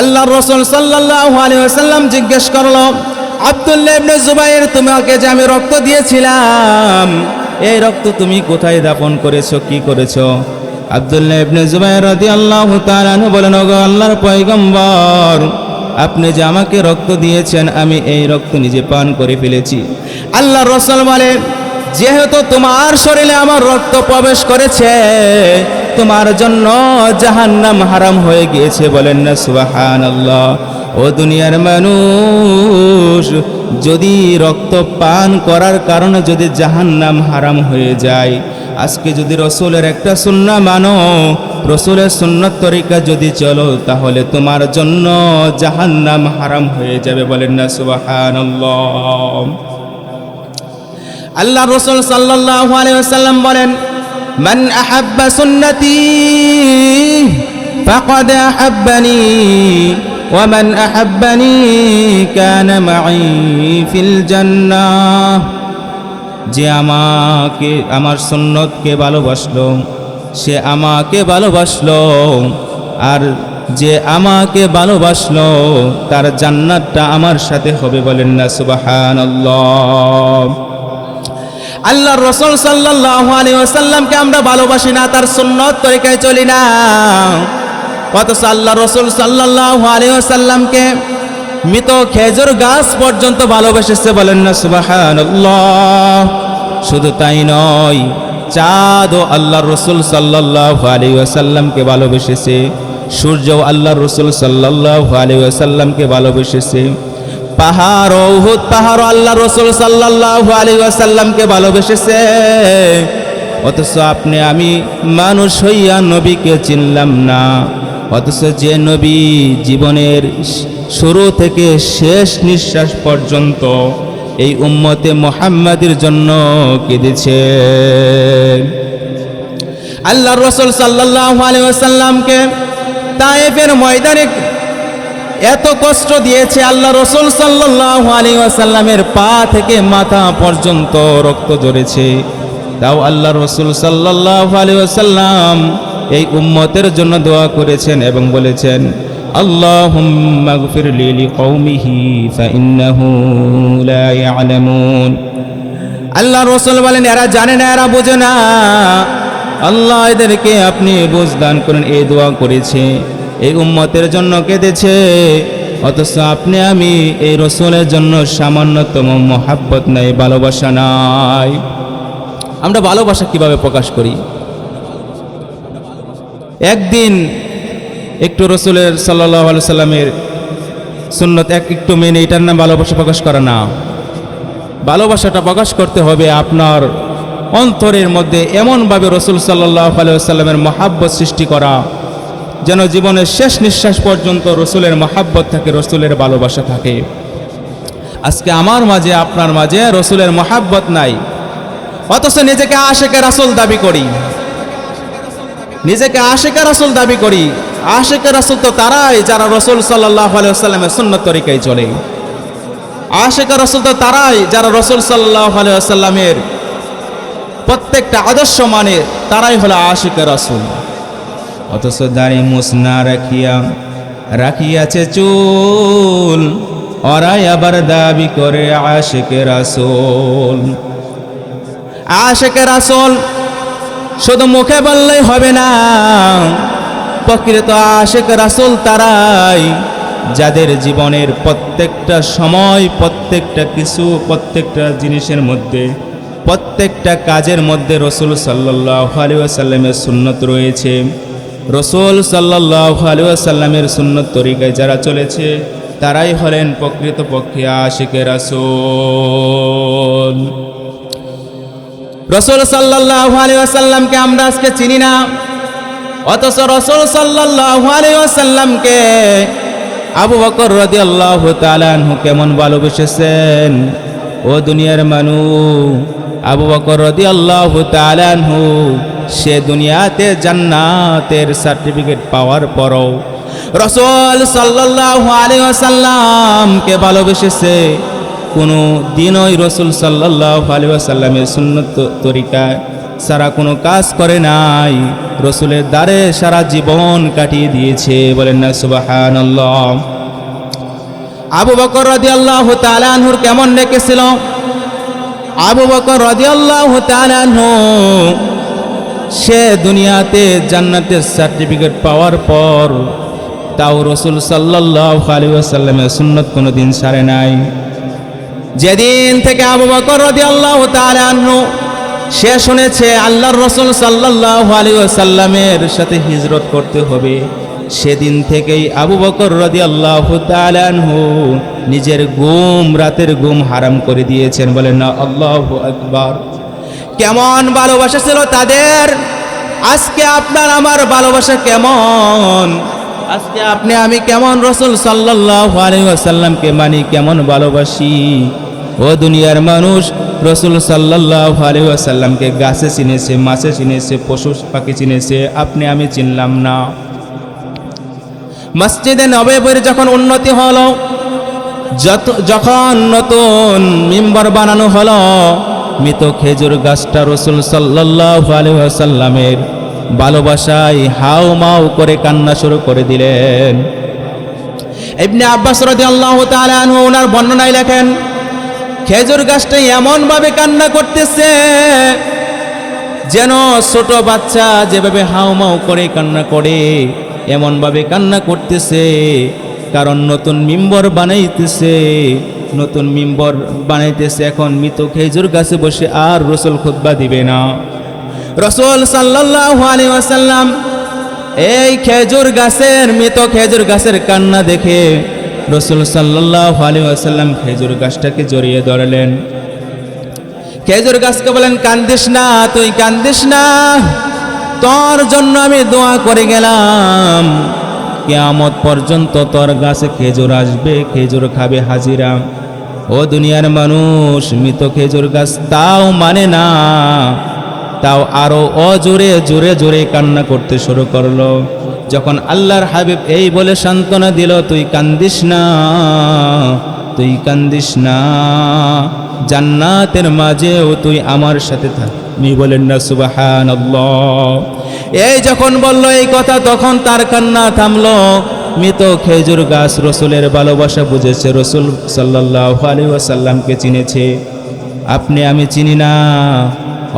আল্লাহ রসুল সাল্লাল্লাহু আলাইহি ওয়াসাল্লাম জিজ্ঞেস করল, আব্দুল্লাহ ইবনে জুবাইর, তোমাকে যে আমি রক্ত দিয়েছিলাম, এই রক্ত তুমি কোথায় দাপন করেছ, কি করেছ? আব্দুল্লাহ ইবনে জুবাইর রাদিয়াল্লাহু তাআলা আনহু বলেন, ওগো আল্লাহর পয়গম্বর, আপনি যে আমাকে রক্ত দিয়েছেন, আমি এই রক্ত নিজে পান করে ফেলেছি। আল্লাহ রসুল বলে, যেহেতু তোমার শরীরে আমার রক্ত প্রবেশ করেছে তোমার জন্য জাহান্নাম হারাম হয়ে গিয়েছে বলেন না সুবাহান আল্লাহ ও দুনিয়ার মানুষ, যদি রক্ত পান করার কারণে যদি জাহান্নাম হারাম হয়ে যায়, আজকে যদি রসুলের একটা সুন্না মানো, রসুলের সুন্নত তরিকা যদি চলো, তাহলে তোমার জন্য জাহান্নাম হারাম হয়ে যাবে বলেন না সুবাহান আল্লাহ রসুল আলাইহি ওয়াসাল্লাম বলেন আহাব্বা সুন্নতি ফাকাদ আহাব্বানি ওয়া মান আহাব্বানি কানা মাই ফিল জান্নাহ। যে আমাকে, আমার সুন্নতকে ভালোবাসলো, সে আমাকে ভালোবাসলো, আর যে আমাকে ভালোবাসলো, তার জান্নাতটা আমার সাথে হবে বলেন না, সুবহানাল্লাহ। আল্লাহর রসুল আলাইহি ওয়াসাল্লামকে আমরা ভালোবাসি না, তার সুন্নত তরিকায় চলি না। অথচ আল্লাহ রসুল আলাইহি ওয়াসাল্লামকে মৃত খেজুর গাছ পর্যন্ত ভালোবেসেছে বলেন না, সুবহানাল্লাহ। শুধু তাই নয়, চাঁদ ও আল্লাহ রসুল আলাইহি ওয়াসাল্লামকে ভালোবেসেছে, সূর্য আল্লাহ রসুল আলাইহি ওয়াসাল্লামকে ভালোবেসেছে। পাহাড় উহুদ, পাহাড় আল্লাহ রসুল সাল্লাল্লাহু আলাইহি ওয়াসাল্লামকে ভালোবেসেছে। অথচ আপনি, আমি মানুষ হইয়া নবীকে চিনলাম না। অথচ যে নবী জীবনের শুরু থেকে শেষ নিঃশ্বাস পর্যন্ত এই উম্মতে মোহাম্মদের জন্য কেঁদেছে। আল্লাহ রসুল সাল্লাল্লাহু আলাইহি ওয়াসাল্লামকে তায়েফের ময়দানে এত কষ্ট দিয়েছে আল্লাহ রসুল সাল্লাল্লাহু আলাইহি ওয়াসাল্লামের পা থেকে মাথা পর্যন্ত রক্ত ঝরেছে। তাও আল্লাহ রসুল সাল্লাল্লাহু আলাইহি ওয়াসাল্লাম এই উম্মতের জন্য দোয়া করেছেন এবং বলেছেন আল্লাহ রসুল বলেন, এরা জানে না, এরা বোঝে না। আল্লাহ এদেরকে আপনি বুঝ দান করেন, এই দোয়া করেছে। এই উম্মতের জন্য কেঁদেছে। অথচ আপনি, আমি এই রসুলের জন্য সামান্যতম মহাব্বত নাই, ভালোবাসা নাই। আমরা ভালোবাসা কীভাবে প্রকাশ করি? একদিন একটু রসুলের সাল্লাহ সাল্লামের সুন্নত এক একটু মেনে, এটার নাম ভালোবাসা প্রকাশ করা না। ভালোবাসাটা প্রকাশ করতে হবে আপনার অন্তরের মধ্যে, এমনভাবে রসুল সাল্লাহ আলাইসাল্লামের মহাব্বত সৃষ্টি করা। যেন জীবনের শেষ নিঃশ্বাস পর্যন্ত রসুলের মহাব্বত থাকে, রসুলের ভালোবাসা থাকে। আজকে আমার মাঝে, আপনার মাঝে রসুলের মহাব্বত নাই। অথচ নিজেকে আশেকে রাসুল দাবি করি। নিজেকে আশেকে রাসুল দাবি করি। আশেকে রাসুল তো তারাই, যারা রসুল সাল্লাহ আলাইসাল্লামের সুন্নত তরিকায় চলে। আশেকা রসুল তো তারাই, যারা রসুল সাল্লাহ আলাইসাল্লামের প্রত্যেকটা আদর্শ মানে তারাই হলো আশিক রসুল। অথচ দাঁড়ি মুসনা রাখিয়া, রাখিয়াছে চুল। ওরাই আবার দাবি করে আশিকে রাসুল। আশিকে রাসুল, শুধু মুখে বললেই হবে না, প্রকৃত আশিক রাসুল তারাই, যাদের জীবনের প্রত্যেকটা সময়, প্রত্যেকটা কিছু, প্রত্যেকটা জিনিসের মধ্যে, প্রত্যেকটা কাজের মধ্যে রসুল সাল্লাহ আলিয়াসাল্লামের সুন্নত রয়েছে। রসুল সাল্লাহ আলিয়াসাল্লামের সুন্নত তরিকায় যারা চলেছে, তারাই হলেন প্রকৃত পক্ষে আশিকে রাসুল। রসুল সাল্লাহ আলিয়াসাল্লামকে আমরা আজকে চিনি না, অথচ রসুল সাল্লাহ আলিয়াসাল্লামকে আবু বকর রদি আল্লাহ তালানহু কেমন ভালোবেসেছেন? ও দুনিয়ার মানু, আবু বকর রদি আল্লাহ তালানহু সে দুনিয়াতে জান্নাতের সার্টিফিকেট পাওয়ার পরও রসুল সাল্লাহ আলিয়াসাল্লামকে ভালোবেসেছে। কোনো দিনই রসুল সাল্লাহ আলিয়াসাল্লামের সুন্নত তরিকায় সারা কোনো কাজ করে নাই। রসুলের দ্বারে সারা জীবন কাটিয়ে দিয়েছে বলেন না সুবাহান আবু বকর রদি আল্লাহ তালানহুর কেমন রেখেছিল আবু বকর রদি আল্লাহ তালানহু সে দুনিয়াতে জান্নাতের সার্টিফিকেট পাওয়ার পর তাও রসুল সাল্লাহ আলী আসাল্লামের সুন্নত কোনো দিন সারে নাই। যেদিন থেকে আবু বকর রদি আল্লাহ তালান্নু সে শুনেছে আল্লাহর রসুল সাল্লাহ আলী সাল্লামের সাথে হিজরত করতে হবে। সেদিন থেকেই আবু বকর রদি আল্লাহ তালানহু নিজের গুম রাতের গুম হারাম করে দিয়েছেন। বলেন না, আল্লাহ আকবার। কেমন ভালোবাসা ছিল তাদের? আজকে আপনার আমার ভালোবাসা কেমন? আজকে আপনি, আমি কেমন রসুল সাল্লাহ আলাইসাল্লামকে মানি, কেমন ভালোবাসি? ও দুনিয়ার মানুষ, রসুল সাল্লাহ আলাইসাল্লামকে গাছে চিনেছে, মাছে চিনেছে, পশু পাখি চিনেছে, আপনি, আমি চিনলাম না। মসজিদে নবেবের যখন উন্নতি হলো, যত, যখন নতুন মিম্বর বানানো হলো মৃত খেজুর গাছটা রসুল সাল্লাহ আলহাসাল্লামের ভালোবাসায় হাও মাও করে কান্না শুরু করে দিলেন। ইবনে আব্বাস তাআলা আনহু ওনার বর্ণনায় লেখেন, খেজুর গাছটা এমনভাবে কান্না করতেছে যেন ছোট বাচ্চা যেভাবে হাউমাউ করে কান্না করে, এমনভাবে কান্না করতেছে, কারণ নতুন মিম্বর বানাইতেছে। নতুন মিম্বর বানাইতেছে এখন, মৃত খেজুর গাছে বসে আর রসুল খুতবা দিবে না। রসুল আলাইহি ওয়াসাল্লাম এই খেজুর গাছের, মৃত খেজুর গাছের কান্না দেখে রসুল আলাইহি ওয়াসাল্লাম খেজুর গাছটাকে জড়িয়ে ধরলেন। খেজুর গাছকে বলেন, কান্দিস না, তুই কান্দিস না। তোর জন্য আমি দোয়া করে গেলাম। কেয়ামত পর্যন্ত তোর গাছে খেজুর আসবে, খেজুর খাবে হাজিরা। ও দুনিয়ার মানুষ, মৃত খেজুর গাছ তাও মানে না। তাও আরও অজোরে জোরে জোরে কান্না করতে শুরু করল। যখন আল্লাহর হাবিব এই বলে সান্ত্বনা দিল, তুই কান্দিস না, তুই কান্দিস না। জান্নাতের মাঝেও তুই আমার সাথে থাকবি বলেন না সুবাহান এই যখন বলল এই কথা, তখন তার কান্না থামলো। মৃত খেজুর গাছ রসুলের ভালোবাসা বুঝেছে রসুল সাল্লাহ আলী ওয়াসাল্লামকে চিনেছে। আপনি আমি চিনি না,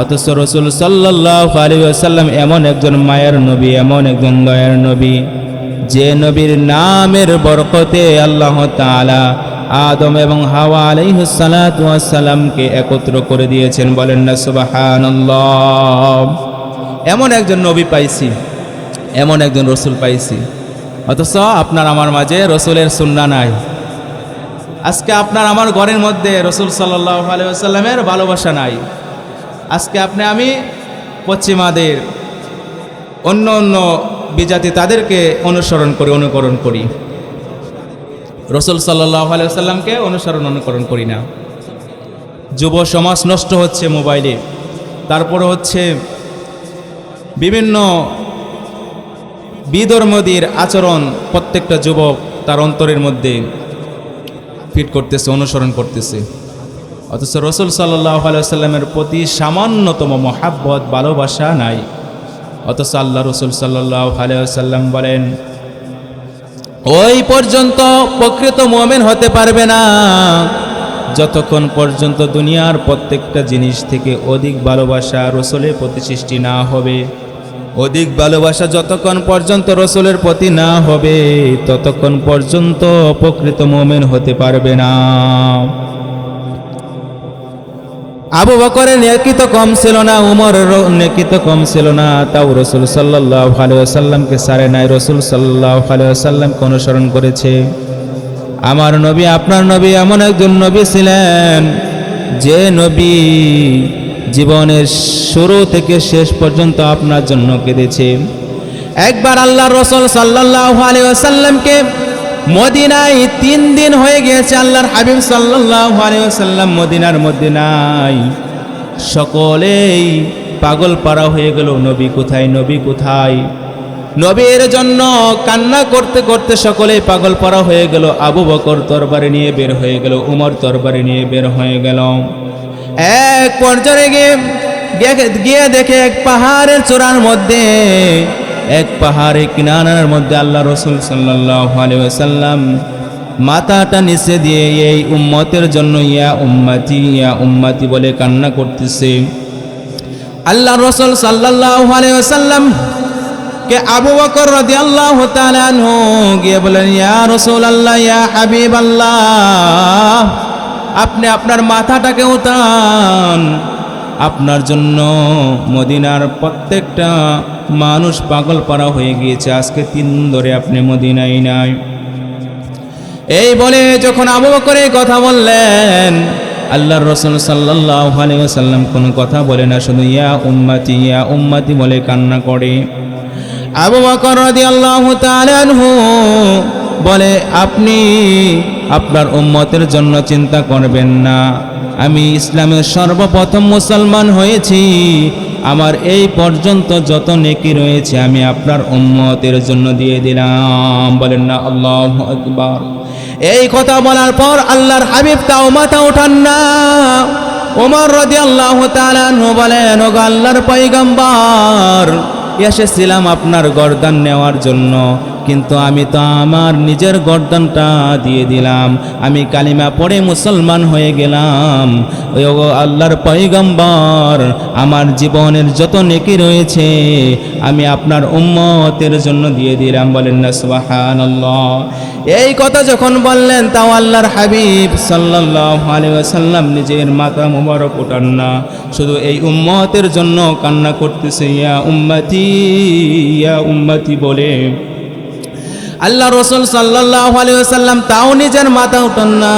অথচ রসুল সাল্লাহ আলী আসাল্লাম এমন একজন মায়ের নবী, এমন একজন দয়ার নবী, যে নবীর নামের বরকতে আল্লাহ তালা আদম এবং হাওয়া আলাইসালামকে একত্র করে দিয়েছেন। বলেন না সুবাহান এমন একজন নবী পাইছি, এমন একজন রসুল পাইছি অথচ আপনার আমার মাঝে রসুলের সুন্না নাই। আজকে আপনার আমার ঘরের মধ্যে রসুল সাল্লাহ আলাইসাল্লামের ভালোবাসা নাই। আজকে আপনি আমি পশ্চিমাদের, অন্য অন্য বিজাতি তাদেরকে অনুসরণ করি, অনুকরণ করি। রসুল সাল্লাহ আলাইসাল্লামকে অনুসরণ, অনুকরণ করি না। যুব সমাজ নষ্ট হচ্ছে মোবাইলে। তারপরে হচ্ছে বিভিন্ন বিধর্মীর আচরণ প্রত্যেকটা যুবক তার অন্তরের মধ্যে ফিট করতেছে, অনুসরণ করতেছে। অথচ রসুল সাল্লাহ আলাইসাল্লামের প্রতি সামান্যতম মহাব্বত, ভালোবাসা নাই। অথচ আল্লাহ রসুল সাল্লাহ আলাইসাল্লাম বলেন, ওই পর্যন্ত প্রকৃত মোমেন হতে পারবে না। যতক্ষণ পর্যন্ত দুনিয়ার প্রত্যেকটা জিনিস থেকে অধিক ভালোবাসা রসুলের প্রতি সৃষ্টি না হবে। অধিক ভালোবাসা যতক্ষণ পর্যন্ত রসুলের প্রতি না হবে, ততক্ষণ পর্যন্ত প্রকৃত মোমেন হতে পারবে না। আবু বকরের নেকিত কম ছিল না, উমর নেকিত কম ছিল না, তাও রসুল সাল্লাহ আলিয়াল্লামকে সারে নাই, রসুল সাল্লাহ আলিয়াল্লামকে অনুসরণ করেছে। আমার নবী, আপনার নবী এমন একজন নবী ছিলেন, যে নবী জীবনের শুরু থেকে শেষ পর্যন্ত আপনার জন্য কেঁদেছে। একবার আল্লাহ রসুল সাল্লাহ আলিয়াল্লামকে মদিনায় তিন দিন হয়ে গিয়েছে, আল্লাহর হাবিব সাল্লাহ আলিয়াল্লাম মদিনার মধ্যে নাই সকলেই পাগল পাড়া হয়ে গেল, নবী কোথায় নবী কোথায়? নবীর জন্য কান্না করতে করতে সকলেই পাগল পাড়া হয়ে গেল, আবু বকর তরবারে নিয়ে বের হয়ে গেল, উমর তরবারে নিয়ে বের হয়ে গেল। এক পর্যায়ে গিয়ে গিয়ে- দেখে এক পাহাড়ের চূড়ার মধ্যে, এক পাহাড়ে কিনারার মধ্যে আল্লাহ রসুল সাল্লাহ সাল্লাম মাথাটা নিচে দিয়ে এই উম্মতের জন্য ইয়া উম্মাতি ইয়া উম্মাতি বলে কান্না করতেছে। আল্লাহ রসুল সাল্লাহ সাল্লাম কে আবু বকর তাআলা আনহু গিয়ে বলেন, ইয়া রসুল আল্লাহ ইয়া হাবিবাল্লাহ আপনি আপনার মাথাটাকে উঠান আপনার জন্য মদিনার প্রত্যেকটা মানুষ পাগল পারা হয়ে গিয়েছে। আজকে তিন ধরে আপনি মদিনায় নাই। এই বলে যখন আবু এই কথা বললেন, আল্লাহর রসুল সাল্লাহ সাল্লাম কোনো কথা বলে না, শুধু ইয়া উম্মাতি ইয়া উম্মাতি বলে কান্না করে। আবু বকর রাদিয়াল্লাহু তাআলা আনহু বলে, আপনি আপনার উম্মতের জন্য চিন্তা করবেন না। আমি ইসলামের সর্বপ্রথম মুসলমান হয়েছি। আমার এই পর্যন্ত যত নেকি রয়েছে আমি আপনার উম্মতের জন্য দিয়ে দিলাম। বলেন না, আল্লাহ আকবার। এই কথা বলার পর আল্লাহর হাবিব তাও মাথা ওঠান না। ওমর রদি আল্লাহ তালানহু বলেন ও আল্লাহর পৈগম্বর এসেছিলাম আপনার গর্দান নেওয়ার জন্য। কিন্তু আমি তো আমার নিজের গর্দনটা দিয়ে দিলাম। আমি কালিমা পড়ে মুসলমান হয়ে গেলাম। আল্লাহর পৈগম্বর আমার জীবনের যত নেকি রয়েছে, আমি আপনার উম্মতের জন্য দিয়ে দিলাম। বলেন না, সুবহানাল্লাহ। এই কথা যখন বললেন, তাও আল্লাহর হাবিব সাল্লাল্লাহু আলাইহি ওয়াসাল্লাম নিজের মাথা মুবারক ওঠান না। শুধু এই উম্মতের জন্য কান্না করতেছে, ইয়া উম্মতি ইয়া উম্মতি বলে। আল্লাহ রসুল সাল্লাল্লাহু আলাইহি ওয়াসাল্লাম তাও নিজের মাথা উঠান না।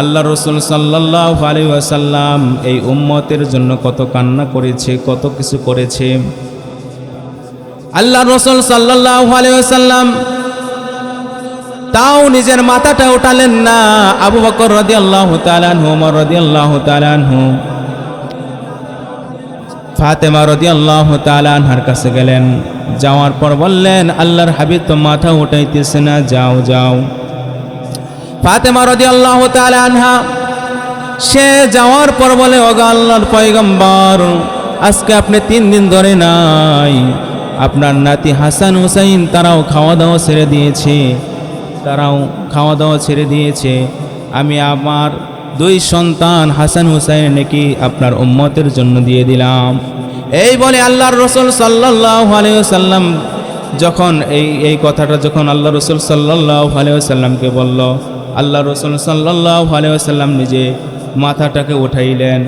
আল্লাহ রসুল সাল্লাল্লাহু আলাইহি ওয়াসাল্লাম এই উম্মতের জন্য কত কান্না করেছে, কত কিছু করেছে। আল্লাহ রসুল সাল্লাল্লাহু আলাইহি ওয়াসাল্লাম তাও নিজের মাথাটা উঠালেন না। আবু বকর রাদিয়াল্লাহু তাআলা আনহু ওমর রাদিয়াল্লাহু তাআলা আনহু। ফাতেমা রাদিয়াল্লাহু তাআলা আনহার কাছে গেলেন। যাওয়ার পর বললেন, আল্লাহর হাবিব তো মাথা উঠাইতেছে না, যাও যাও। ফাতেমা রাদিয়াল্লাহু তাআলা আনহা, সে যাওয়ার পর বলে, ওগা আল্লাহর পয়গম্বর, আজকে আপনি তিন দিন ধরে নাই। আপনার নাতি হাসান হুসাইন, তারাও খাওয়া দাওয়া ছেড়ে দিয়েছে, তারাও খাওয়া দাওয়া ছেড়ে দিয়েছে। আমি আমার দুই সন্তান হাসান হুসাইন নাকি আপনার উম্মতের জন্য দিয়ে দিলাম। এই বলে আল্লাহর রসুল সাল্লাহ আলিয়াল্লাম যখন এই এই কথাটা যখন আল্লাহ রসুল সাল্লাহ আলিয়াল্লামকে বলল আল্লাহ রসুল সাল্লাহ আলিয়াল্লাম নিজে মাথাটাকে উঠাইলেন।